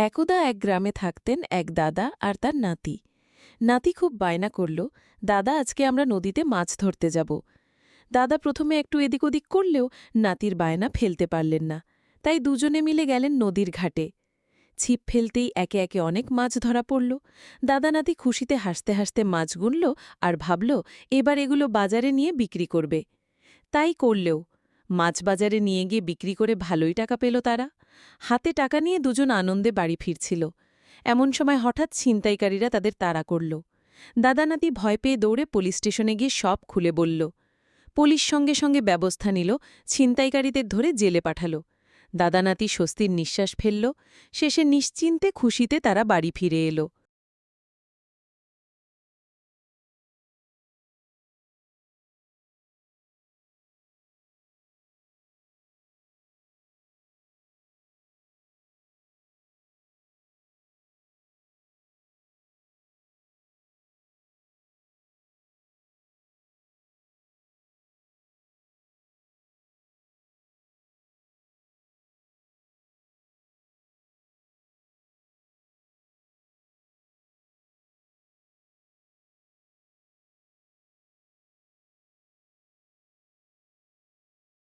একদা এক গ্রামে থাকতেন এক দাদা আর তার নাতি। নাতি খুব বায়না করল, দাদা, আজকে আমরা নদীতে মাছ ধরতে যাব। দাদা প্রথমে একটু এদিক ওদিক করলেও নাতির বায়না ফেলতে পারলেন না। তাই দুজনে মিলে গেলেন নদীর ঘাটে। ছিপ ফেলতেই একে একে অনেক মাছ ধরা পড়ল। দাদা নাতি খুশিতে হাসতে হাসতে মাছ গুনল আর ভাবল, এবার এগুলো বাজারে নিয়ে বিক্রি করবে। তাই করলেও মাছ বাজারে নিয়ে গিয়ে বিক্রি করে ভালোই টাকা পেল তারা। হাতে টাকা নিয়ে দুজন আনন্দে বাড়ি ফিরছিল। এমন সময় হঠাৎ ছিনতাইকারীরা তাদের তাড়া করল। দাদানাতি ভয় পেয়ে দৌড়ে পুলিশ স্টেশনে গিয়ে সব খুলে বলল। পুলিশ সঙ্গে সঙ্গে ব্যবস্থা নিল, ছিনতাইকারীদের ধরে জেলে পাঠাল। দাদানাতি স্বস্তির নিঃশ্বাস ফেলল। শেষে নিশ্চিন্তে খুশিতে তারা বাড়ি ফিরে এলো।